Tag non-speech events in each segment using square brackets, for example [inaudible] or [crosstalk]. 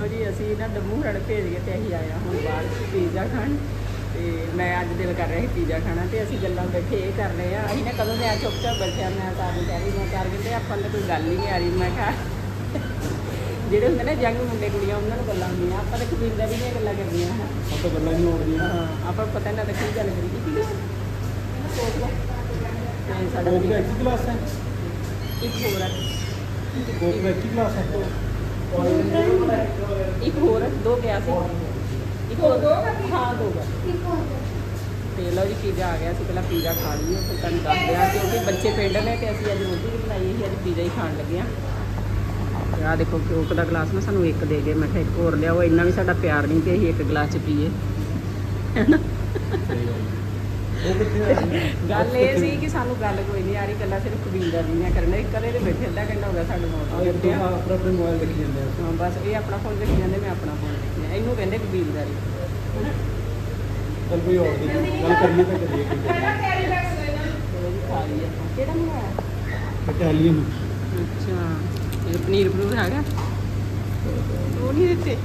ਲਓ ਜੀ ਅਸੀਂ ਨਾ ਦਮੂ ਰੜ ਭੇਜ ਕੇ ਤੇ ਅਸੀਂ ਆਇਆ ਹੁਣ ਬਾਹਰ ਪੀਜ਼ਾ ਖਾਣ। ਤੇ ਮੈਂ ਅੱਜ ਦਿਲ ਕਰ ਰਿਹਾ ਸੀ ਪੀਜ਼ਾ ਖਾਣਾ ਤੇ ਅਸੀਂ ਗੱਲਾਂ ਬੈਠੇ ਇਹ ਕਰ ਰਹੇ ਆ ਅਸੀਂ ਨਾ ਕਦੋਂ ਦੇ ਆ ਚੁੱਪ ਚਾਪ ਬੈਠਿਆ ਮੈਂ ਤਾਂ ਆਪ ਕਹਿ ਰਹੀ ਮੈਂ ਕਰ ਕਹਿੰਦੇ ਆਪਾਂ ਨੂੰ ਕੋਈ ਗੱਲ ਹੀ ਨਹੀਂ ਆ ਰਹੀ ਮੈਂ ਕਿਹਾ। ਜਿਹੜੇ ਹੁੰਦੇ ਨੇ ਜੰਗ ਮੁੰਡੇ ਕੁੜੀਆਂ ਉਹਨਾਂ ਨੂੰ ਗੱਲਾਂ ਹੁੰਦੀਆਂ ਆਪਾਂ ਤਾਂ ਕਬੀਲਾ ਵੀ ਨਹੀਂ ਗੱਲਾਂ ਕਰਦੀਆਂ ਹਾਂ ਤੋਂ ਗੱਲਾਂ ਨਹੀਂ ਹੋਣਗੀਆਂ ਹਾਂ, ਆਪਾਂ ਪਤਾ ਨਾ ਤਾਂ ਕੀ ਗੱਲ ਕਰੀ ਕੀ ਸੋਚ ਤੇ ਸਾਡਾ ਇੱਕ ਹੀ ਗਲਾਸ ਹੈ। ਇੱਕ ਹੋਰ ਦਾ ਇੱਕ ਹੀ ਗਲਾਸ ਹੈ। ਇੱਕ ਹੋਰ, ਦੋ ਗਿਆ ਸੀ? ਇੱਕ ਹੋਰ ਦੋ ਹਾਂ, ਦੋ ਗਾ ਤੇ ਲਓ ਜੀ, ਪੀਜ਼ਾ ਆ ਗਿਆ ਸੀ ਪਹਿਲਾਂ ਪੀਜ਼ਾ ਖਾ ਲਈਏ, ਫਿਰ ਤੁਹਾਨੂੰ ਦੱਸਦੇ ਆ ਕਿਉਂਕਿ ਬੱਚੇ ਪਿੰਡ ਨੇ ਤੇ ਅਸੀਂ ਅੱਜ ਰੋਟੀ ਵੀ ਬਣਾਈ ਅਸੀਂ ਅੱਜ ਪੀਜ਼ਾ ਹੀ ਖਾਣ ਲੱਗੇ ਆ ਤੇ ਆਹ ਦੇਖੋ, ਕੋਕ ਦਾ ਗਲਾਸ ਨਾ ਸਾਨੂੰ ਇੱਕ ਦੇ ਗਏ, ਮੈਂ ਕਿਹਾ ਇੱਕ ਹੋਰ ਲਿਆਓ, ਇੰਨਾ ਵੀ ਸਾਡਾ ਪਿਆਰ ਨਹੀਂ ਕਿ ਅਸੀਂ ਇੱਕ ਗਲਾਸ ਚ ਪੀਏ। ਉਹ [laughs] ਗੱਲ ਇਹ ਸੀ ਕਿ ਸਾਨੂੰ ਗੱਲ ਕੋਈ ਨਹੀਂ ਆ ਰਹੀ ਗੱਲਾਂ ਸਿਰਫ ਕਬੀਲਦਾਰੀ ਦੀਆਂ ਕਰਨਾ ਇੱਕ ਕਦੇ ਦੇ ਬੈਠੇ ਅੱਧਾ ਘੰਟਾ ਹੋ ਗਿਆ ਸਾਡੇ ਤਾਂ ਆਪਣਾ ਆਪਣੇ ਮੋਬਾਈਲ ਦੇਖੀ ਜਾਂਦੇ ਆ। ਹਾਂ ਬਸ ਇਹ ਆਪਣਾ ਫੋਨ ਦੇਖੀ ਜਾਂਦੇ ਮੈਂ ਆਪਣਾ ਫੋਨ ਦੇਖੀ ਜਾਂਦਾ। ਇਹਨੂੰ ਕਹਿੰਦੇ ਕਬੀਲਦਾਰੀ ਚੱਲ ਕੋਈ ਹੋਰ ਦੀ ਗੱਲ ਕਰੀਏ ਤਾਂ ਕਰੀਏ ਕਿਹੜਾ ਮੰਗਾਇਆ ਇਟਾਲੀਅਨ। ਅੱਛਾ ਇਹ ਪਨੀਰ ਪਨੂਰ ਹੈਗਾ? ਉਹ ਨਹੀਂ ਦਿੱਤੇ।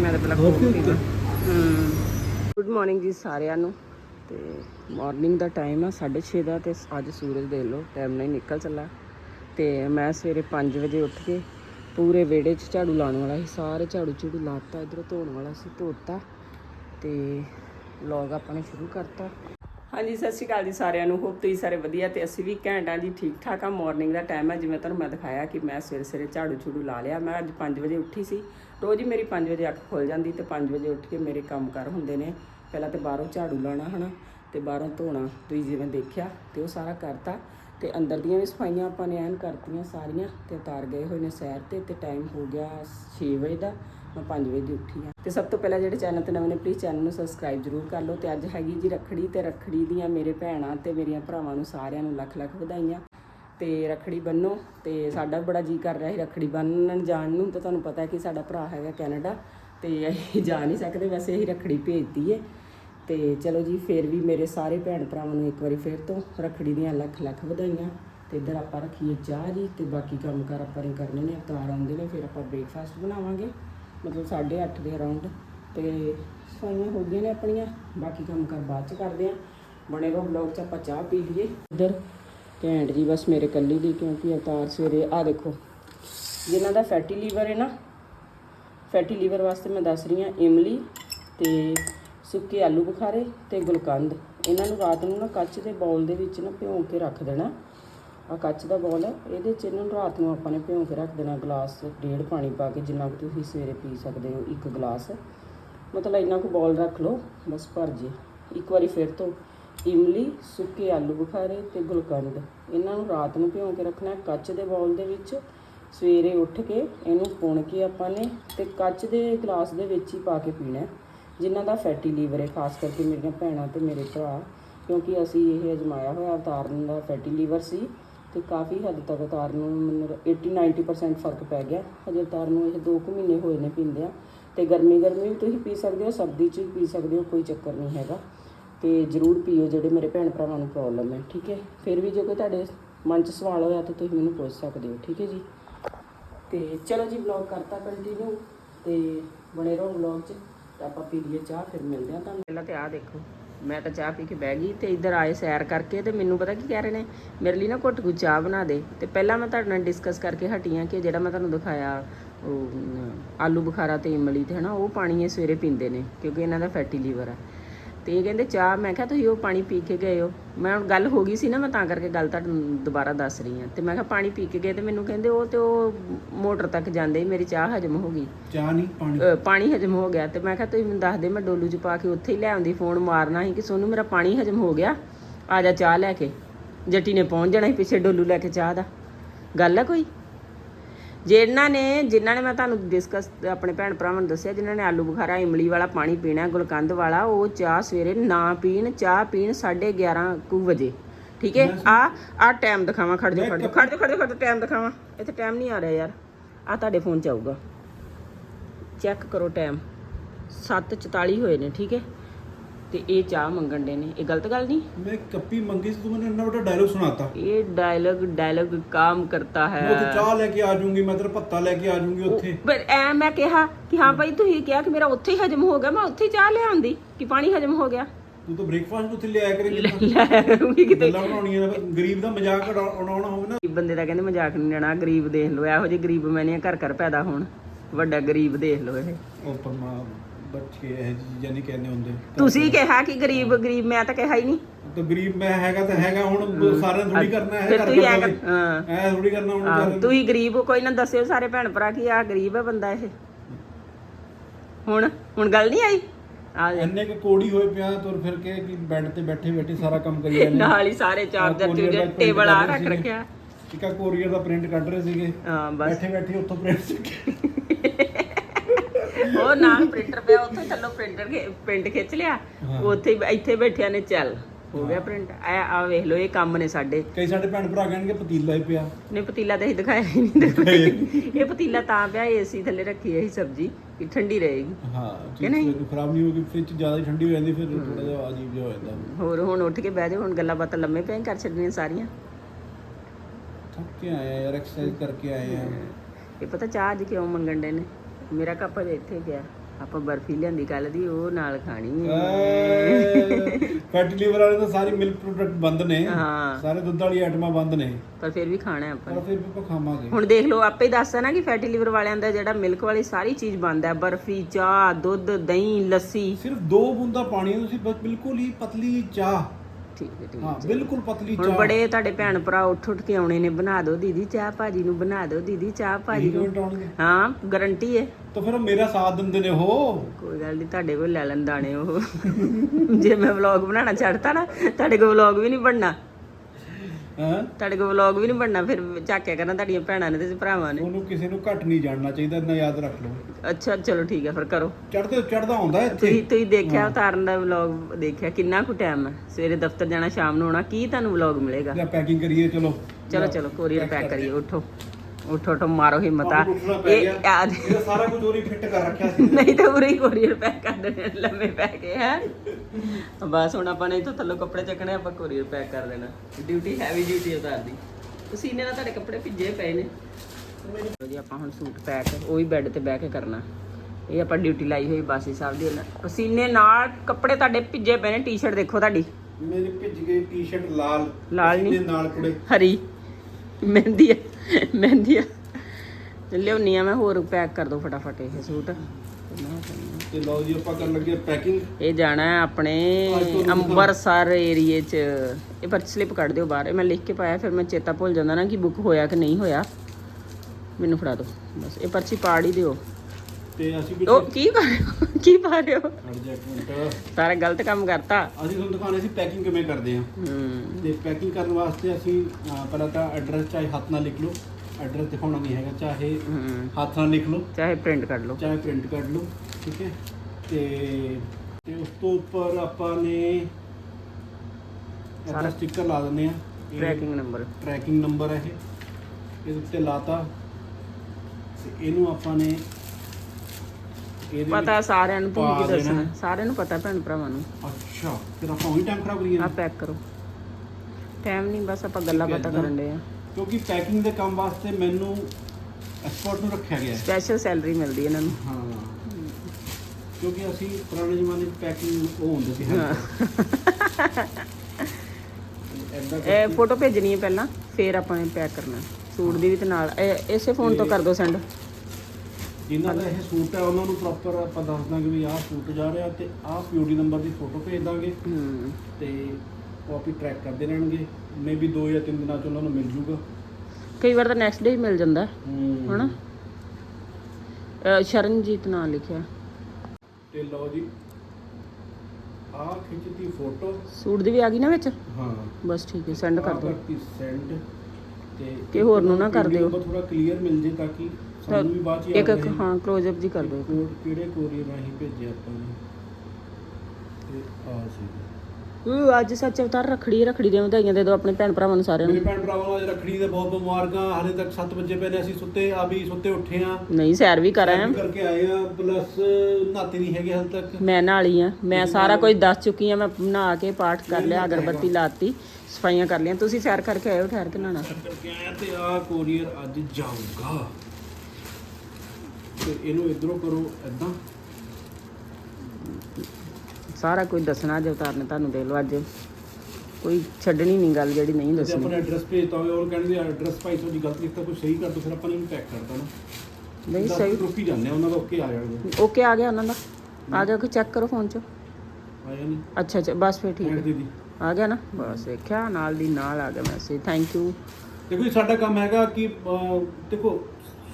ਮੈਂ ਤਾਂ ਪਹਿਲਾਂ ਹੋਰ ਕੋਕ ਕੀ ਪੀਵਾਂ ਦਿੱਤੇ? ਹੂੰ ਗੁੱਡ ਮਾਰਨਿੰਗ ਜੀ ਸਾਰਿਆਂ ਨੂੰ। ਤੇ ਮਾਰਨਿੰਗ ਦਾ ਟਾਈਮ ਆ 6:30 ਦਾ ਤੇ ਅੱਜ ਸੂਰਜ ਦੇਖ ਲਓ ਟਾਈਮ ਨਾਲ ਨਿਕਲ ਚੱਲਾ। ਤੇ ਮੈਂ ਸਵੇਰੇ 5 ਵਜੇ ਉੱਠ ਕੇ ਪੂਰੇ ਵਿਹੜੇ 'ਚ ਝਾੜੂ ਲਾਉਣ ਵਾਲਾ ਸੀ, ਸਾਰੇ ਝਾੜੂ ਝੂੜੂ ਲਾਤਾ, ਇਧਰ ਧੋਣ ਵਾਲਾ ਸੀ, ਧੋਤਾ। ਤੇ ਵਲੌਗ ਆਪਾਂ ਨੇ ਸ਼ੁਰੂ ਕਰਤਾ। ਹਾਂਜੀ, ਸਤਿ ਸ਼੍ਰੀ ਅਕਾਲ ਜੀ ਸਾਰਿਆਂ ਨੂੰ। ਹੋਪ ਤੁਸੀਂ ਸਾਰੇ ਵਧੀਆ ਤੇ ਅਸੀਂ ਵੀ ਘੈਂਟ ਆ ਜੀ, ਠੀਕ ਠਾਕ ਆ। ਮਾਰਨਿੰਗ ਦਾ ਟਾਈਮ ਆ, ਜਿਵੇਂ ਤੁਹਾਨੂੰ ਮੈਂ ਦਿਖਾਇਆ ਕਿ ਮੈਂ ਸਵੇਰੇ ਸਵੇਰੇ ਝਾੜੂ ਝੂੜੂ ਲਾ ਲਿਆ। ਮੈਂ ਅੱਜ 5 ਵਜੇ ਉੱਠੀ ਸੀ। ਰੋਜ਼ ਹੀ ਮੇਰੀ 5 ਵਜੇ ਅੱਖ ਖੁੱਲ ਜਾਂਦੀ ਤੇ 5 ਵਜੇ ਉੱਠ ਕੇ ਮੇਰੇ ਕੰਮ ਕਰ ਹੁੰਦੇ ਨੇ। ਪਹਿਲਾਂ ਤੇ ਬਾਹਰੋਂ ਝਾੜੂ ਲਾਣਾ ਹਨਾ ਤੇ ਬਾਹਰੋਂ ਧੋਣਾ, ਤੁਸੀਂ ਜਿਵੇਂ ਦੇਖਿਆ ਤੇ ਉਹ ਸਾਰਾ ਕਰਤਾ ਤੇ ਅੰਦਰ ਦੀਆਂ ਵੀ ਸਫਾਈਆਂ ਆਪਾਂ ਨੇ ਐਨ ਕਰਤੀਆਂ ਸਾਰੀਆਂ ਤੇ ਉਤਾਰ ਗਏ ਹੋਏ ਨੇ ਸੈਰ ਤੇ ਤੇ ਟਾਈਮ ਹੋ ਗਿਆ 6 ਵਜੇ ਦਾ, ਮੈਂ 5 ਵਜੇ ਦੀ ਉੱਠੀ ਆ ਤੇ ਸਭ ਤੋਂ ਪਹਿਲਾਂ ਜਿਹੜੇ ਚੈਨਲ ਤੇ ਨਵੇਂ ਨੇ ਪਲੀਜ਼ ਚੈਨਲ ਨੂੰ ਸਬਸਕ੍ਰਾਈਬ ਜਰੂਰ ਕਰ ਲਓ ਤੇ ਅੱਜ ਹੈਗੀ ਜੀ ਰੱਖੜੀ ਤੇ ਰੱਖੜੀ ਦੀਆਂ ਮੇਰੇ ਭੈਣਾਂ ਤੇ ਮੇਰੀਆਂ ਭਰਾਵਾਂ ਨੂੰ ਸਾਰਿਆਂ ਨੂੰ ਲੱਖ ਲੱਖ ਵਧਾਈਆਂ। ਤੇ ਰੱਖੜੀ ਬੰਨੋ ਤੇ ਸਾਡਾ ਬੜਾ ਜੀ ਕਰ ਰਿਹਾ ਸੀ ਰੱਖੜੀ ਬੰਨਣ ਜਾਣ ਨੂੰ ਤੇ ਤੁਹਾਨੂੰ ਪਤਾ ਹੈ ਕਿ ਸਾਡਾ ਭਰਾ ਹੈਗਾ ਕੈਨੇਡਾ ਤੇ ਅਸੀਂ ਜਾ ਨਹੀਂ ਸਕਦੇ, ਵੈਸੇ ਅਸੀਂ ਰੱਖੜੀ ਭੇਜਦੀ ਏ। ਤੇ ਚਲੋ ਜੀ, ਫੇਰ ਵੀ ਮੇਰੇ ਸਾਰੇ ਭੈਣ ਭਰਾਵਾਂ ਨੂੰ ਇੱਕ ਵਾਰੀ ਫੇਰ ਤੋਂ ਰੱਖੜੀ ਦੀਆਂ ਲੱਖ ਲੱਖ ਵਧਾਈਆਂ ਤੇ ਇੱਧਰ ਆਪਾਂ ਰੱਖੀਏ ਚਾਹ ਜੀ ਤੇ ਬਾਕੀ ਕੰਮ ਕਾਰ ਆਪਾਂ ਨੇ ਕਰਨੇ ਨੇ, ਅਵਤਾਰ ਆਉਂਦੇ ਨੇ, ਫਿਰ ਆਪਾਂ ਬ੍ਰੇਕਫਾਸਟ ਬਣਾਵਾਂਗੇ, ਮਤਲਬ 8:30 ਦੇ ਅਰਾਊਂਡ ਤੇ ਸਫਾਈਆਂ ਹੋ ਗਈਆਂ ਨੇ ਆਪਣੀਆਂ, ਬਾਕੀ ਕੰਮ ਕਰ ਬਾਅਦ ਚ ਕਰਦੇ ਆ। ਬਣੇ ਰਹੋ ਵਲੌਗ ਚ, ਆਪਾਂ ਚਾਹ ਪੀ ਲਈਏ। ਇੱਧਰ ਘੈਂਟ ਜੀ, ਬਸ ਮੇਰੇ ਕੱਲੀ ਦੀ, ਕਿਉਂਕਿ ਅਵਤਾਰ ਸਵੇਰੇ ਆ ਦੇਖੋ, ਜਿਨ੍ਹਾਂ ਦਾ ਫੈਟੀ ਲੀਵਰ ਹੈ ਨਾ ਫੈਟੀ ਲੀਵਰ ਵਾਸਤੇ ਮੈਂ ਦੱਸ ਰਹੀ ਹਾਂ, ਇਮਲੀ ਤੇ ਸੁੱਕੇ ਆਲੂ ਬੁਖਾਰੇ ਤੇ ਗੁਲਕੰਦ। ਇਹਨਾਂ ਨੂੰ ਰਾਤ ਨੂੰ ਨਾ ਕੱਚ ਦੇ ਬਾਉਲ ਦੇ ਵਿੱਚ ਨਾ ਭਿਉਂ ਕੇ ਰੱਖ ਦੇਣਾ। ਆ ਕੱਚ ਦਾ ਬਾਉਲ ਹੈ, ਇਹਦੇ ਚ ਇਹਨਾਂ ਨੂੰ ਰਾਤ ਨੂੰ ਆਪਾਂ ਨੇ ਭਿਉਂ ਕੇ ਰੱਖ ਦੇਣਾ ਗਲਾਸ ਡੇਢ ਪਾਣੀ ਪਾ ਕੇ, ਜਿੰਨਾ ਕੁ ਤੁਸੀਂ ਸਵੇਰੇ ਪੀ ਸਕਦੇ ਹੋ, ਇੱਕ ਗਲਾਸ। ਮਤਲਬ ਇੰਨਾ ਕੁ ਬਾਉਲ ਰੱਖ ਲਓ, ਬਸ ਭਰ ਜੇ। ਇੱਕ ਵਾਰੀ ਫਿਰ ਤੋਂ ਇਮਲੀ, ਸੁੱਕੇ ਆਲੂ ਬੁਖਾਰੇ ਅਤੇ ਗੁਲਕੰਦ। ਇਹਨਾਂ ਨੂੰ ਰਾਤ ਨੂੰ ਭਿਉਂ ਕੇ ਰੱਖਣਾ ਕੱਚ ਦੇ ਬਾਉਲ ਦੇ ਵਿੱਚ ਸਵੇਰੇ ਉੱਠ ਕੇ ਇਹਨੂੰ ਪੁਣ ਕੇ ਆਪਾਂ ਨੇ ਤੇ ਕੱਚ ਦੇ ਗਲਾਸ ਦੇ ਵਿੱਚ ਹੀ ਪਾ ਕੇ ਪੀਣਾ ਹੈ। ਜਿਨ੍ਹਾਂ ਦਾ ਫੈਟੀ ਲੀਵਰ ਹੈ, ਖਾਸ ਕਰਕੇ ਮੇਰੀਆਂ ਭੈਣਾਂ ਤੇ ਮੇਰੇ ਭਰਾ, ਕਿਉਂਕਿ ਅਸੀਂ ਇਹ ਅਜਮਾਇਆ ਹੋਇਆ ਅਵਤਾਰਨ ਦਾ ਫੈਟੀ ਲੀਵਰ ਸੀ ਤੇ ਕਾਫੀ ਹੱਦ ਤੱਕ ਅਵਤਾਰ ਨੂੰ ਮੈਨੂੰ 80 90% ਫ਼ਰਕ ਪੈ ਗਿਆ। ਹਜੇ ਅਵਤਾਰ ਨੂੰ ਇਹ 2 ਕੁ ਮਹੀਨੇ ਹੋਏ ਨੇ ਪੀਂਦਿਆਂ ਤੇ ਗਰਮੀ ਗਰਮੀ ਵੀ ਤੁਸੀਂ ਪੀ ਸਕਦੇ ਹੋ, ਸਰਦੀ 'ਚ ਵੀ ਪੀ ਸਕਦੇ ਹੋ, ਕੋਈ ਚੱਕਰ ਨਹੀਂ ਹੈਗਾ। ਤੇ ਜਰੂਰ ਪੀਓ ਜਿਹੜੇ ਮੇਰੇ ਭੈਣ ਭਰਾਵਾਂ ਨੂੰ ਪ੍ਰੋਬਲਮ ਹੈ, ਠੀਕ ਹੈ? ਫਿਰ ਵੀ ਜੇ ਕੋਈ ਤੁਹਾਡੇ ਮਨ 'ਚ ਸਵਾਲ ਹੋਇਆ ਤਾਂ ਤੁਸੀਂ ਮੈਨੂੰ ਪੁੱਛ ਸਕਦੇ ਹੋ, ਠੀਕ ਹੈ ਜੀ? ਤੇ ਚਲੋ ਜੀ ਵਲੌਗ ਕਰਤਾ ਕੰਟੀਨਿਊ ਤੇ ਬਣੇ ਰਹੋ ਵਲੌਗ 'ਚ ਤੇ ਆਪਾਂ ਪੀ ਲਈਏ ਚਾਹ, ਫਿਰ ਮਿਲਦੇ ਆ ਤੁਹਾਨੂੰ। ਪਹਿਲਾਂ ਤੇ ਆਹ ਦੇਖੋ, ਮੈਂ ਤਾਂ ਚਾਹ ਪੀ ਕੇ ਬਹਿ ਗਈ ਤੇ ਇੱਧਰ ਆਏ ਸੈਰ ਕਰਕੇ ਤੇ ਮੈਨੂੰ ਪਤਾ ਕੀ ਕਹਿ ਰਹੇ ਨੇ, ਮੇਰੇ ਲਈ ਨਾ ਘੁੱਟ ਕੁ ਚਾਹ ਬਣਾ ਦੇ ਤੇ ਪਹਿਲਾਂ ਮੈਂ ਤੁਹਾਡੇ ਨਾਲ ਡਿਸਕਸ ਕਰਕੇ ਹਟੀ ਆ ਕਿ ਜਿਹੜਾ ਮੈਂ ਤੁਹਾਨੂੰ ਦਿਖਾਇਆ, ਉਹ ਆਲੂ ਬੁਖਾਰਾ ਤੇ ਇਮਲੀ ਤੇ ਹਨਾ, ਉਹ ਪਾਣੀ ਇਹ ਸਵੇਰੇ ਪੀਂਦੇ ਨੇ ਕਿਉਂਕਿ ਇਹਨਾਂ ਦਾ ਫੈਟੀ ਲੀਵਰ ਆ। ਤੇ ਇਹ ਕਹਿੰਦੇ ਚਾਹ ਮੈਂ ਕਿਹਾ ਤੁਸੀਂ ਉਹ ਪਾਣੀ ਪੀ ਕੇ ਗਏ ਹੋ। ਮੈਂ ਹੁਣ ਗੱਲ ਹੋ ਗਈ ਸੀ ਨਾ ਮੈਂ ਤਾਂ ਕਰਕੇ ਗੱਲ ਤੁਹਾਨੂੰ ਦੁਬਾਰਾ ਦੱਸ ਰਹੀ ਹਾਂ। ਤੇ ਮੈਂ ਕਿਹਾ ਪਾਣੀ ਪੀ ਕੇ ਗਏ ਤੇ ਮੈਨੂੰ ਕਹਿੰਦੇ ਉਹ ਤੇ ਉਹ ਮੋਟਰ ਤੱਕ ਜਾਂਦੇ ਹੀ ਮੇਰੀ ਚਾਹ ਹਜਮ ਹੋ ਗਈ। ਚਾਹ ਨਹੀਂ ਪਾਣੀ? ਪਾਣੀ ਹਜਮ ਹੋ ਗਿਆ ਤੇ ਮੈਂ ਕਿਹਾ ਤੁਸੀਂ ਮੈਨੂੰ ਦੱਸ ਦੇ ਮੈਂ ਡੋਲੂ ਚ ਪਾ ਕੇ ਉੱਥੇ ਹੀ ਲੈ ਆਉਂਦੀ ਫੋਨ ਮਾਰਨਾ ਸੀ ਕਿ ਸੋਨੂੰ ਮੇਰਾ ਪਾਣੀ ਹਜਮ ਹੋ ਗਿਆ ਆ ਜਾ ਚਾਹ ਲੈ ਕੇ। ਜੱਟੀ ਨੇ ਪਹੁੰਚ ਜਾਣਾ ਸੀ ਪਿੱਛੇ ਡੋਲੂ ਲੈ ਕੇ ਚਾਹ ਦਾ। ਗੱਲ ਹੈ ਕੋਈ? ਜਿਨ੍ਹਾਂ ਨੇ ਜਿਨ੍ਹਾਂ ਨੇ ਮੈਂ ਤੁਹਾਨੂੰ ਡਿਸਕਸ ਆਪਣੇ ਭੈਣ ਭਰਾਵਾਂ ਨੂੰ ਦੱਸਿਆ ਜਿਨ੍ਹਾਂ ਨੇ ਆਲੂ ਬੁਖਾਰਾ ਇਮਲੀ ਵਾਲਾ ਪਾਣੀ ਪੀਣਾ ਗੁਲਕੰਦ ਵਾਲਾ ਉਹ ਚਾਹ ਸਵੇਰੇ ਨਾ ਪੀਣ ਚਾਹ ਪੀਣ 11:30 ਕੁ ਵਜੇ। ਠੀਕ ਹੈ? ਆ ਆ ਟਾਈਮ ਦਿਖਾਵਾਂ ਖੜ ਜਾ ਖੜ ਜਾ ਖੜ ਜਾ ਖੜ ਜਾ ਟਾਈਮ ਦਿਖਾਵਾਂ। ਇੱਥੇ ਟਾਈਮ ਨਹੀਂ ਆ ਰਿਹਾ ਯਾਰ। ਆ ਤੁਹਾਡੇ ਫੋਨ 'ਚ ਆਊਗਾ। ਚੈੱਕ ਕਰੋ ਟਾਈਮ 7:44 ਹੋਏ ਨੇ ਠੀਕ ਹੈ? ਤੇ ਇਹ ਚਾਹ ਮੰਗਣ ਦੇ ਨੇ। ਇਹ ਗਲਤ ਗੱਲ ਨਹੀਂ? ਮੈਂ ਕੱਪੀ ਮੰਗੀ ਸੀ ਤੂੰ ਮੈਨੂੰ ਇੰਨਾ ਵੱਡਾ ਡਾਇਲੋਗ ਸੁਣਾਤਾ। ਇਹ ਡਾਇਲੌਗ ਡਾਇਲੌਗ ਕੰਮ ਕਰਤਾ ਮੈਂ ਉੱਥੇ ਹੈ ਚਾਹ ਲੈ ਕੇ ਆ ਜਾਊਂਗੀ ਮੈਂ ਤੇਰਾ ਪੱਤਾ ਲੈ ਕੇ ਆ ਜਾਊਂਗੀ ਉੱਥੇ। ਪਰ ਐ ਮੈਂ ਕਿਹਾ ਕਿ ਹਾਂ ਭਾਈ ਤੁਸੀਂ ਕਿਹਾ ਕਿ ਮੇਰਾ ਉੱਥੇ ਹੀ ਹਜਮ ਹੋ ਗਿਆ ਮੈਂ ਉੱਥੇ ਹੀ ਚਾਹ ਲੈ ਆਉਂਦੀ ਕਿ ਪਾਣੀ ਹਜਮ ਹੋ ਗਿਆ। ਤੂੰ ਤਾਂ ਬ੍ਰੇਕਫਾਸਟ ਉੱਥੇ ਲਿਆਇਆ ਕਰੇਂਗੀ। ਲੈ ਆਉਂਗੀ ਕਿਤੇ। ਗੱਲਾਂ ਬਣਾਉਣੀਆਂ ਨੇ ਗਰੀਬ ਦਾ ਮਜ਼ਾਕ ਉਡਾ- ਉਡਾਉਣਾ ਹੋਵੇ ਨਾ। ਗਰੀਬ ਬੰਦੇ ਦਾ ਕਹਿੰਦੇ ਮਜ਼ਾਕ ਨਹੀਂ ਲੈਣਾ ਗਰੀਬ ਦੇਖ ਲਓ ਇਹੋ ਜਿਹੇ ਗਰੀਬ ਮੈਨੇ ਘਰ ਘਰ ਪੈਦਾ ਹੋਣ। ਵੱਡਾ ਗਰੀਬ ਦੇਖ ਲਓ ਇਹ। ਉਹ ਪਰਮਾ ਬੱਚੇ ਇਹ ਜਿਹੀ ਚੀਜ਼ਾਂ ਨਹੀਂ ਕਹਿੰਦੇ ਹੁੰਦੇ। ਤੁਸੀਂ ਕਿਹਾ ਕਿ ਗਰੀਬ ਗਰੀਬ ਮੈਂ ਤਾਂ ਕਿਹਾ ਹੀ ਨਹੀਂ। ਤਾਂ ਗਰੀਬ ਮੈਂ ਹੈਗਾ ਤਾਂ ਹੈਗਾ ਹੁਣ ਸਾਰਿਆਂ ਥੋੜੀ ਕਰਨਾ ਹੈ ਫਿਰ ਤੁਸੀਂ ਐਂ। ਕਰ- ਹਾਂ। ਐ ਥੋੜੀ ਕਰਨਾ ਹੁਣ ਨੂੰ। ਤੁਸੀਂ ਗਰੀਬ ਹੋ, ਕੋਈ ਨਾ ਦੱਸਿਓ ਸਾਰੇ ਭੈਣ ਭਰਾ ਕਿ ਆ ਗਰੀਬ ਹੈ ਬੰਦਾ ਇਹ। ਹੁਣ ਹੁਣ ਗੱਲ ਨਹੀਂ ਆਈ? ਆ ਇੰਨੇ ਕੁ ਕੋੜੀ ਹੋਏ ਪਿਆ ਤੁਰ ਫਿਰ ਕੇ ਕਿ ਬੈੱਡ ਤੇ ਬੈਠੇ ਬੈਠੇ ਸਾਰਾ ਕੰਮ ਕਰੀ ਜਾਂਦੇ। ਨਾਲ ਹੀ ਸਾਰੇ ਚਾਰਜਰ ਕੋਰੀਅਰ ਦਾ ਚੂਜਰ print ਟੇਬਲ ਆ ਰਹੇ ਰੱਖ ਸੀਗੇ। ਰੱਖਿਆ। ਇੱਕ ਆ ਕੋਰੀਅਰ ਦਾ ਪ੍ਰਿੰਟ ਕੱਢ ਰਹੇ ਸੀਗੇ। ਹਾਂ ਬਸ। ਬੈਠੇ ਬੈਠੇ ਉੱਥੋਂ ਪ੍ਰਿੰਟ ਉਹ ਨਾਲ ਪ੍ਰਿੰਟਰ ਪਿਆ ਉੱਥੇ ਥੱਲੋਂ ਪ੍ਰਿੰਟਰ ਪ੍ਰਿੰਟ ਖਿੱਚ ਲਿਆ। ਉੱਥੇ ਹੀ ਇੱਥੇ ਬੈਠਿਆਂ ਨੇ ਚੱਲ ਹੋ ਗਿਆ ਪ੍ਰਿੰਟ ਆ ਆ ਵੇਖ ਲਓ ਇਹ ਕੰਮ ਨੇ ਸਾਡੇ। ਕਈ ਸਾਡੇ ਭੈਣ ਭਰਾ ਕਹਿਣਗੇ ਪਤੀਲਾ ਹੀ ਪਿਆ। ਨੇ ਪਤੀਲਾ ਤਾਂ ਅਸੀਂ ਦਿਖਾਇਆ ਹੀ ਨਹੀਂ ਇਹ ਪਤੀਲਾ ਤਾਂ ਪਿਆ ਏਸੀ ਥੱਲੇ ਰੱਖੀ ਹੈ ਇਹ ਸਬਜ਼ੀ ਕਿ ਠੰਡੀ ਰਹੇਗੀ। ਹਾਂ ਕਿ ਚੀਜ਼ ਨਹੀਂ? ਖਰਾਬ ਨਹੀਂ ਹੋਊਗੀ ਫ੍ਰਿਜ ਜ਼ਿਆਦਾ ਹੀ ਠੰਡੀ ਹੋ ਜਾਂਦੀ ਫਿਰ ਥੋੜਾ ਜਿਹਾ ਅਜੀਬ ਜਿਹਾ ਹੋ ਜਾਂਦਾ। ਹੋਰ ਹੁਣ ਉੱਠ ਕੇ ਬਹਿ ਜਾਓ ਹੁਣ ਗੱਲਾਂ ਬਾਤਾਂ ਲੰਮੇ ਪਏ ਕਰ ਛੱਡਣੀਆਂ ਸਾਰੀਆਂ। ਥੱਕ ਕੇ ਆਏ ਆ ਯਾਰ ਐਕਸਰਸਾਈਜ਼ ਕਰਕੇ ਆਏ ਆ। ਇਹ ਪਤਾ ਚਾਹ ਅੱਜ ਕਿਉਂ ਮੰਗਣ ਦੇ ਨੇ? ਮੇਰਾ ਕੱਪ ਅਜੇ ਇੱਥੇ ਗਿਆ ਆਪਾਂ ਬਰਫੀ ਲਿਆਂਦੀ ਕੱਲ ਦੀ ਉਹ ਨਾਲ ਖਾਣੀ ਹੈ। ਫੈਟੀ ਲੀਵਰ ਵਾਲੇ ਤਾਂ ਸਾਰੇ ਮਿਲਕ ਪ੍ਰੋਡਕਟ ਬੰਦ ਨੇ। ਹਾਂ। ਸਾਰੇ ਦੁੱਧ ਵਾਲੀ ਆਈਟਮਾਂ ਬੰਦ ਨੇ। ਪਰ ਫਿਰ ਵੀ ਖਾਣਾ ਹੈ ਆਪਾਂ ਪਰ। ਫਿਰ ਵੀ ਆਪਾਂ ਖਾਵਾਂਗੇ। ਹੁਣ ਦੇਖ ਲਓ ਆਪੇ ਹੀ ਦੱਸਦਾ ਨਾ ਕਿ ਫੈਟੀ ਲਿਵਰ ਵਾਲਿਆਂ ਦਾ ਜਿਹੜਾ ਮਿਲਕ ਵਾਲੀ ਸਾਰੀ ਚੀਜ਼ ਬੰਦ ਹੈ। ਬਰਫੀ ਚਾਹ ਦੁੱਧ ਦਹੀਂ ਲੱਸੀ। ਸਿਰਫ ਦੋ ਬੂੰਦਾਂ ਪਾਣੀ ਤੁਸੀਂ ਬਸ ਬਿਲਕੁਲ ਹੀ ਪਤਲੀ ਚਾਹ ਠੀਕ ਹੈ ਠੀਕ ਹੈ। ਹਾਂ। ਬਿਲਕੁਲ ਪਤਲੀ ਹੁਣ ਚਾਹ। ਬੜੇ ਤੁਹਾਡੇ ਭੈਣ ਭਰਾ ਉੱਠ ਉੱਠ ਕੇ ਆਉਣੇ ਨੇ ਬਣਾ ਦਿਓ ਦੀਦੀ ਚਾਹ ਭਾਜੀ ਨੂੰ ਬਣਾ ਦਿਓ ਦੀਦੀ ਚਾਹ ਭਾਜੀ ਨੂੰ। ਮਿੰਟ ਆਉਣਗੇ। ਹਾਂ ਗਾਰੰਟੀ ਹੈ। ਤਾਂ ਫਿਰ ਉਹ ਮੇਰਾ ਸਾਥ ਦਿੰਦੇ ਨੇ ਉਹ। ਕੋਈ ਗੱਲ ਨਹੀਂ ਤੁਹਾਡੇ ਕੋਲ ਲੈ ਲੈਣ ਦਾਣੇ ਉਹ। ਜੇ ਮੈਂ ਵਲੌਗ ਬਣਾਉਣਾ ਛੱਡਤਾ ਨਾ ਤੁਹਾਡੇ ਕੋਲ ਵਲੌਗ ਵੀ ਨਹੀਂ ਬਣਨਾ। ਹਾਂ? ਤੁਹਾਡੇ ਕੋਲ ਵਲੌਗ ਵੀ ਨਹੀਂ ਬਣਨਾ ਫਿਰ ਝਾਕਿਆ ਕਰਨਾ ਤੁਹਾਡੀਆਂ ਭੈਣਾਂ ਨੇ ਤੇ ਭਰਾਵਾਂ ਨੇ। ਉਹਨੂੰ ਕਿਸੇ ਨੂੰ ਘੱਟ ਨਹੀਂ ਜਾਣਨਾ ਚਾਹੀਦਾ ਇੰਨਾ ਯਾਦ ਰੱਖ ਲਓ। ਅੱਛਾ ਚਲੋ ਠੀਕ ਹੈ ਫਿਰ ਕਰੋ। ਚੜਦੇ ਚੜਦਾ ਹੁੰਦਾ ਇੱਥੇ। ਤੁਸੀਂ ਤੁਸੀਂ ਦੇਖਿਆ ਉਤਾਰਨ ਦਾ ਵਲੌਗ ਦੇਖਿਆ ਕਿੰਨਾ ਕੁ ਟਾਈਮ ਹੈ ਸਵੇਰੇ ਦਫ਼ਤਰ ਜਾਣਾ ਸ਼ਾਮ ਨੂੰ ਆਉਣਾ ਕੀ ਤੁਹਾਨੂੰ ਵਲੌਗ ਮਿਲੇਗਾ? ਜਾਂ ਪੈਕਿੰਗ ਕਰੀਏ ਚਲੋ। ਚਲੋ ਚਲੋ ਕੋਰੀਅਰ ਪੈਕ ਕਰੀਏ ਉਠੋ। ਉਠੋ ਉਠੋ ਮਾਰੋ ਹਿੰਮਤ। ਆ ਇਹ ਗਿਆ। ਆ- ਇਹ ਸਾਰਾ ਕੁਝ ਉਹਨੇ ਫਿੱਟ ਕਰ ਰੱਖਿਆ ਸੀ। ਨਹੀਂ ਤਾਂ ਉਰੇ ਹੀ ਕੋਰੀਅਰ ਪੈਕ ਕਰ ਦੇਣੇ ਲੰਮੇ ਪੈ ਗਏ ਹੈ। ਬਸ ਹੁਣ ਆਪਾਂ ਨੇ ਇੱਥੋਂ ਥੱਲੋਂ ਕੱਪੜੇ ਚੱਕਣੇ ਆਪਾਂ ਕੋਰੀਅਰ ਪੈਕ ਕਰ ਦੇਣਾ। ਡਿਊਟੀ ਹੈਵੀ ਡਿਊਟੀ ਉਤਾਰਦੀ ਪਸੀਨੇ ਨਾਲ ਤੁਹਾਡੇ ਕੱਪੜੇ ਭਿੱਜੇ ਪਏ ਨੇ। ਜੀ ਆਪਾਂ ਹੁਣ ਸੂਟ ਪੈਕ ਉਹ ਵੀ ਬੈੱਡ ਤੇ ਬਹਿ ਕੇ ਕਰਨਾ। ਇਹ ਆਪਾਂ ਡਿਊਟੀ ਲਾਈ ਹੋਈ ਬਾਸੀ ਸਾਹਿਬ ਦੀ ਨਾ। ਪਸੀਨੇ ਨਾਲ ਕੱਪੜੇ ਤੁਹਾਡੇ ਭਿੱਜੇ ਪਏ ਨੇ ਟੀ-ਸ਼ਰਟ ਦੇਖੋ ਤੁਹਾਡੀ। ਮੇਰੀ ਭਿੱਜ ਗਈ ਟੀ-ਸ਼ਰਟ ਲਾਲ। ਲਾਲ ਨੀ। ਪਸੀਨੇ ਨਾਲ ਕੁੜੇ। ਹਰੀ। ਮਹਿੰਦੀ ਆ ਮਹਿੰਦੀ ਆ। ਲਿਆਉਣੀ ਆ ਮੈਂ ਹੋਰ ਪੈਕ ਕਰ ਦੋ ਫਟਾਫਟ ਇਹ ਸੂਟ। ਤੇ ਲਓ ਜੀ ਆਪਾਂ ਕਰਨ ਲੱਗੇ ਪੈਕਿੰਗ ਇਹ ਜਾਣਾ ਹੈ ਆਪਣੇ ਅੰਮ੍ਰਿਤਸਰ ਏਰੀਏ 'ਚ। ਇਹ ਪਰ ਸਲਿੱਪ ਕੱਢ ਦਿਓ ਬਾਹਰ। ਇਹ ਮੈਂ ਲਿਖ ਕੇ ਪਾਇਆ ਫਿਰ ਮੈਂ ਚੇਤਾ ਭੁੱਲ ਜਾਂਦਾ ਨਾ ਕਿ ਬੁੱਕ ਹੋਇਆ ਕਿ ਨਹੀਂ ਹੋਇਆ। ਮੈਨੂੰ ਫੜਾ ਦਿਓ। ਬਸ ਇਹ ਪਰਚੀ ਪਾੜ ਹੀ ਦਿਓ। ਤੇ ਅਸੀਂ ਵੀ ਉਹ ਕੀ ਪਾ ਰਹੇ ਹੋ? ਕੀ ਪਾ ਰਹੇ ਹੋ? ਖੜ ਜਾ ਇੱਕ ਮਿੰਟ। ਸਾਰਾ ਗਲਤ ਕੰਮ ਕਰਤਾ। ਅਸੀਂ ਤੁਹਾਨੂੰ ਦਿਖਾਉਣੇ ਸੀ ਪੈਕਿੰਗ ਕਿਵੇਂ ਕਰਦੇ ਆ ਹੂੰ। ਤੇ ਪੈਕਿੰਗ ਕਰਨ ਵਾਸਤੇ ਅਸੀਂ ਅਹ, ਪਹਿਲਾਂ ਤਾਂ ਐਡਰੈਸ ਚਾਹੇ ਹੱਥ ਨਾਲ ਲਿਖ ਲਓ। ਐਡਰੈਸ ਦਿਖਾਉਣਾ ਨਹੀਂ ਹੈਗਾ ਚਾਹੇ ਹੂੰ। ਹੱਥ ਨਾਲ ਲਿਖ ਲਓ। ਚਾਹੇ ਪ੍ਰਿੰਟ ਕੱਢ ਲਓ। ਚਾਹੇ ਪ੍ਰਿੰਟ ਕੱਢ ਲਓ ਠੀਕ ਹੈ? ਤੇ ਤੇ ਉਸ ਤੋਂ ਉੱਪਰ ਆਪਾਂ ਨੇ ਸਾਰਾ- ਸਾਰਾ ਸਟicker ਲਾ ਦਿੰਦੇ ਆ ਟਰੈਕਿੰਗ ਨੰਬਰ ਟਰੈਕਿੰਗ ਨੰਬਰ ਹੈ ਇਹ। ਇਹਦੇ ਉੱਤੇ ਲਾਤਾ। ਤੇ ਇਹਨੂੰ ਆਪਾਂ ਨੇ ਇਹਦੇ ਪਤਾ ਸਾਰਿਆਂ ਨੂੰ ਪਾ ਕੀ ਦੇਣਾ। ਦੱਸਣਾ? ਸਾਰਿਆਂ ਨੂੰ ਪਤਾ ਭੈਣ ਭਰਾਵਾਂ ਨੂੰ। ਅੱਛਾ ਫਿਰ ਆਪਾਂ ਉਹੀ ਟਾਈਮ ਖਰਾਬ ਕਰੀਏ। ਆ ਪੈਕ ਕਰੋ। ਟਾਈਮ ਨਹੀਂ ਬਸ ਆਪਾਂ ਗੱਲਾਂ ਠੀਕ ਹੈ, ਬਾਤਾਂ। ਕਰਨ ਦੇ ਆ। ਕਿਉਂਕਿ ਪੈਕਿੰਗ ਦੇ ਕੰਮ ਵਾਸਤੇ ਮੈਨੂੰ ਐਕਸਪਰਟ ਨੂੰ ਰੱਖਿਆ ਗਿਆ ਹੈ। ਸਪੈਸ਼ਲ ਸੈਲਰੀ ਮਿਲਦੀ ਇਹਨਾਂ ਨੂੰ। ਹਾਂ। ਕਿਉਂਕਿ ਅਸੀਂ ਪੁਰਾਣੇ ਜ਼ਮਾਨੇ ਵਿੱਚ ਪੈਕਿੰਗ ਉਹ ਹੁੰਦੇ ਸੀ ਐਦਾਂ ਇਹ ਫੋਟੋ ਭੇਜਣੀ ਹੈ ਪਹਿਲਾਂ ਫਿਰ ਆਪਾਂ ਨੇ ਪੈਕ ਕਰਨਾ। ਸੂਟ ਦੀ ਵੀ ਤੇ ਨਾਲ ਇਹ ਇਸੇ ਫੋਨ ਤੋਂ ਕਰ ਦਿਓ ਸੈਂਡ ਜਿਨ੍ਹਾਂ ਦਾ ਇਹ ਸੂਟ ਹੈ ਉਹਨਾਂ ਨੂੰ ਪ੍ਰੋਪਰ ਆਪਾਂ ਦੱਸ ਦਾਂਗੇ ਵੀ ਆਹ ਸੂਟ ਜਾ ਰਿਹਾ ਤੇ ਆਹ ਪੀਓਡੀ ਨੰਬਰ ਦੀ ਫੋਟੋ ਭੇਜ ਦਾਂਗੇ। ਹੂੰ। ਤੇ ਆਪੀ ਟਰੈਕ ਕਰਦੇ ਰਹਿਣਗੇ। ਮੇ ਵੀ 2 ਜਾਂ 3 ਦਿਨਾਂ ਚ ਉਹਨਾਂ ਨੂੰ ਮਿਲ ਜੂਗਾ। ਕਈ ਵਾਰ ਤਾਂ ਨੈਕਸਟ ਡੇ ਹੀ ਮਿਲ ਜਾਂਦਾ। ਹੂੰ। ਹਨਾ? ਅਹ ਸ਼ਰਨਜੀਤ ਨਾਂ ਲਿਖਿਆ। ਤੇ ਲਓ ਜੀ ਆਹ ਖਿੱਚਤੀ ਫੋਟੋ ਸੂਟ ਦੀ ਵੀ ਆ ਗਈ ਨਾ ਵਿੱਚ? ਹਾਂ। ਬਸ ਠੀਕ ਹੈ ਸੈਂਡ ਕਰ ਦਿਓ। ਸੈਂਡ ਤੇ ਕਿ ਹੋਰ ਨੂੰ ਨਾ ਕਰ ਦਿਓ। ਥੋੜਾ ਕਲੀਅਰ ਮਿਲ ਜੇ ਤਾਂ ਕਿ ਸਾਨੂੰ ਵੀ ਬਾਅਦ ਚ ਇੱਕ ਯਾਦ ਇੱਕ ਰਹੇ ਹਾਂ ਕਲੋਜ਼ ਅਪ ਜੀ ਕਰ ਦਿਓ। ਕੋਡ ਕਿਹੜੇ ਕੋਰੀਅਰ ਰਾਹੀਂ ਭੇਜਿਆ ਆਪਾਂ ਨੇ? ਤੇ ਆ ਸੀ। ਉਹ ਅੱਜ ਸੱਚ ਅਵਤਾਰ ਰਖੜੀ ਰਖੜੀ ਦੀਆਂ ਵਧਾਈਆਂ ਦੇ ਦਿਓ ਆਪਣੇ ਭੈਣ ਭਰਾਵਾਂ ਨੂੰ ਸਾਰਿਆਂ ਮੇਰੇ ਨੂੰ ਭੈਣ ਭਰਾਵਾਂ ਨੂੰ ਅੱਜ ਰੱਖੜੀ ਦੇ ਬਹੁਤ ਬਹੁਤ ਮੁਬਾਰਕਾਂ ਹਾਲੇ ਤੱਕ 7 ਵਜੇ ਪਏ ਨੇ ਅਸੀਂ ਸੁੱਤੇ ਆ ਵੀ ਸੁੱਤੇ ਉੱਠੇ ਆ। ਨਹੀਂ ਸੈਰ ਵੀ ਕਰ ਆਏ ਆ। ਕਰਕੇ ਆਏ ਆ ਪਲੱਸ ਨਾਤੇ ਨਹੀਂ ਹੈਗੇ ਹਾਲੇ ਤੱਕ। ਮੈਂ ਨਾਲ ਹੀ ਆ। ਮੈਂ ਸਾਰਾ ਕੁਝ ਦੱਸ ਚੁੱਕੀ ਆ ਮੈਂ ਨਹਾ ਕੇ ਪਾਠ ਕਰ ਲਿਆ ਅਗਰਬੱਤੀ ਲਾਤੀ ਸਫਾਈਆਂ ਕਰ ਲਿਆ ਤੁਸੀਂ ਸੈਰ ਕਰਕੇ ਆਏ ਹੋ ਠਹਿਰ ਕੇ ਨਹਾਣਾ ਕਰਕੇ ਆਇਆ ਤੇ ਆ ਕੋਰੀਅਰ ਅੱਜ ਜਾਊਗਾ। ਤੇ ਇਹਨੂੰ ਇਧਰੋਂ ਕਰੋ ਐਦਾਂ ਸਾਰਾ ਕੁਝ ਦੱਸਣਾ ਅੱਜ ਅਵਤਾਰ ਨੇ ਤੁਹਾਨੂੰ ਦੇ ਲਓ ਅੱਜ। ਕੋਈ ਛੱਡਣੀ ਨਹੀਂ ਗੱਲ ਜਿਹੜੀ ਨਹੀਂ ਜੇ ਦੱਸਣੀ। ਆਪਾਂ ਐਡਰੈਸ ਭੇਜਤਾ ਹੋਵੇ ਉਹ ਕਹਿੰਦੇ ਐਡਰੈਸ ਭਾਈ ਤੁਹਾਡੀ ਗਲਤ ਲਿਖਤਾ ਕੁਝ ਸਹੀ ਕਰ ਦੋ ਫਿਰ ਆਪਾਂ ਨੇ ਇਹਨੂੰ ਪੈਕ ਕਰਤਾ ਨਾ ਨਹੀਂ ਦਸ ਸਹੀ ਰੁਪਏ ਜਾਂਦੇ ਆ ਉਹਨਾਂ ਦਾ ਓਕੇ ਆ ਜਾਣਗੇ। ਓਕੇ ਆ ਗਿਆ ਉਹਨਾਂ ਦਾ। ਆ ਗਿਆ ਕਿ ਚੈੱਕ ਕਰੋ ਫੋਨ 'ਚ। ਆਇਆ ਨਹੀਂ ਅੱਛਾ ਅੱਛਾ ਬਸ ਫਿਰ ਠੀਕ ਹੈ। ਦੀਦੀ ਆ ਗਿਆ ਨਾ? ਬਸ ਦੇਖਿਆ ਨਾਲ ਦੀ ਨਾਲ ਆ ਗਿਆ ਮੈਸੇਜ ਥੈਂਕ ਯੂ ਦੇਖੋ ਜੀ ਸਾਡਾ ਕੰਮ ਹੈਗਾ ਕਿ ਅਹ, ਦੇਖੋ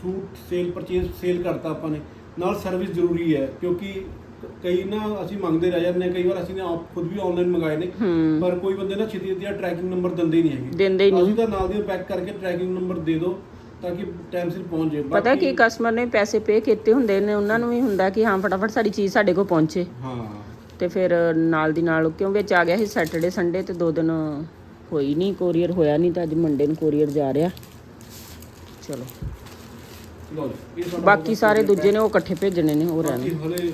ਸੂਟ ਸੇਲ ਪਰਚੇਸ ਸੇਲ ਕਰਤਾ ਆਪਾਂ ਨੇ। ਨਾਲ ਸਰਵਿਸ ਜ਼ਰੂਰੀ ਹੈ ਕਿਉਂਕਿ ਕਈ ਨਾ ਅਸੀਂ ਮੰਗਦੇ ਰਹਿ ਜਾਂਦੇ ਹਾਂ ਕਈ ਵਾਰ ਅਸੀਂ ਨੇ ਆਪ ਖੁਦ ਵੀ ਆਨਲਾਈਨ ਮੰਗਾਏ ਨੇ ਪਰ ਕੋਈ ਬੰਦੇ ਨਾ ਛੇਤੀ ਛੇਤੀ ਟਰੈਕਿੰਗ ਨੰਬਰ ਦਿੰਦੇ ਹੀ ਨਹੀਂ ਹੈਗੇ। ਦਿੰਦੇ ਹੀ ਨਹੀਂ। ਅਸੀਂ ਤਾਂ ਨਾਲ ਦੀ ਪੈਕ ਕਰਕੇ ਟਰੈਕਿੰਗ ਨੰਬਰ ਦੇ ਦਿਓ ਤਾਂ ਕਿ ਟਾਈਮ ਸਿਰ ਪਹੁੰਚ ਜਾਏ। ਪਤਾ ਕੀ ਕਸਟਮਰ ਨੇ ਪੈਸੇ ਪੇ ਕੀਤੇ ਹੁੰਦੇ ਨੇ ਉਹਨਾਂ ਨੂੰ ਵੀ ਹੁੰਦਾ ਕਿ ਹਾਂ ਫਟਾਫਟ ਸਾਡੀ ਚੀਜ਼ ਸਾਡੇ ਕੋਲ ਪਹੁੰਚੇ। ਹਾਂ। ਤੇ ਫਿਰ ਨਾਲ ਦੀ ਨਾਲ ਕਿਉਂ ਵਿੱਚ ਆ ਗਿਆ ਸੀ ਸੈਟਰਡੇ ਸੰਡੇ ਤੇ ਦੋ ਦਿਨ ਹੋਈ ਨਹੀਂ ਕੋਰੀਅਰ ਹੋਇਆ ਨਹੀਂ ਤਾਂ ਅੱਜ ਮੰਡੇ ਨੂੰ ਕੋਰੀਅਰ ਜਾ ਰਿਹਾ। ਚਲੋ। ਲਓ ਜੀ, ਇਹ ਸਾਡਾ ਬਾਕੀ ਸਾਰੇ ਦੂਜੇ ਨੇ ਉਹ ਇਕੱਠੇ ਭੇਜਣੇ ਨੇ ਉਹ ਬਾਕੀ ਰਹਿਣ ਹਲੇ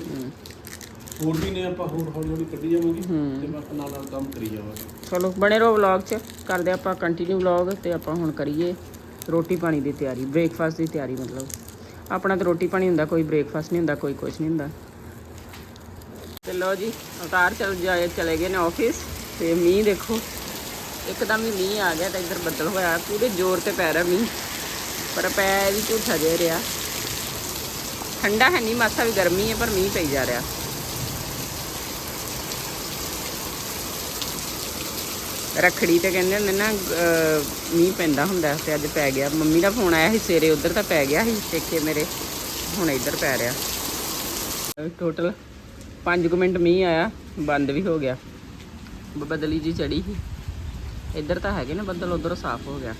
ਹੋਰ ਵੀ ਨੇ ਆਪਾਂ ਹੋਰ ਹੌਲੀ ਹੌਲੀ ਕੱਢੀ ਜਾਵਾਂਗੇ। ਤੇ ਬਾਕੀ ਨਾਲ ਨਾਲ ਕੰਮ ਕਰੀ ਜਾਵਾਂਗੇ। ਚਲੋ ਬਣੇ ਰਹੋ ਵਲੌਗ 'ਚ। ਕਰਦੇ ਆਪਾਂ ਕੰਟੀਨਿਊ ਵਲੌਗ ਤੇ ਆਪਾਂ ਹੁਣ ਕਰੀਏ ਰੋਟੀ ਪਾਣੀ ਦੀ ਤਿਆਰੀ ਬ੍ਰੇਕਫਾਸਟ ਦੀ ਤਿਆਰੀ ਮਤਲਬ। ਆਪਣਾ ਤਾਂ ਰੋਟੀ ਪਾਣੀ ਹੁੰਦਾ ਕੋਈ ਬ੍ਰੇਕਫਾਸਟ ਨਹੀਂ ਹੁੰਦਾ ਕੋਈ ਕੁਝ ਨਹੀਂ ਹੁੰਦਾ। ਤੇ ਲਓ ਜੀ ਅਵਤਾਰ ਚਲ ਜਾਏ ਚਲੇ ਗਏ ਨੇ ਆਫਿਸ ਤੇ ਮੀਂਹ ਦੇਖੋ ਇੱਕਦਮ ਹੀ ਮੀਂਹ ਆ ਗਿਆ ਤਾਂ ਇੱਧਰ ਬੱਦਲ ਹੋਇਆ ਪੂਰੇ ਜ਼ੋਰ ਤੇ ਪੈ ਰਿਹਾ ਮੀਂਹ। ਪਰ ਪੈ ਵੀ ਝੂਠਾ ਜਿਹਾ ਰਿਹਾ। ਠੰਡਾ ਹੈ ਨਹੀਂ ਮਾਸਾ ਵੀ ਗਰਮੀ ਹੈ, ਪਰ ਮੀਂਹ ਪਈ ਜਾ ਰਿਹਾ। ਰੱਖੜੀ ਤੇ ਕਹਿੰਦੇ ਹੁੰਦੇ ਨਾ ਮੀਂਹ ਪੈਂਦਾ ਹੁੰਦਾ ਤੇ ਅੱਜ ਪੈ ਗਿਆ। ਮੰਮੀ ਦਾ ਫੋਨ ਆਇਆ ਸੀ ਸਵੇਰੇ, ਉਧਰ ਤਾਂ ਪੈ ਗਿਆ ਸੀ ਦੇਖੇ ਮੇਰੇ, ਹੁਣ ਇੱਧਰ ਪੈ ਰਿਹਾ। ਟੋਟਲ 5 ਮਿੰਟ ਮੀਂਹ ਆਇਆ, ਬੰਦ ਵੀ ਹੋ ਗਿਆ। ਬਦਲੀ ਜੀ ਚੜੀ ਸੀ। ਇੱਧਰ ਤਾਂ ਹੈਗੇ ਨਾ, ਬੱਦਲ, ਉਧਰ ਸਾਫ਼ ਹੋ ਗਿਆ।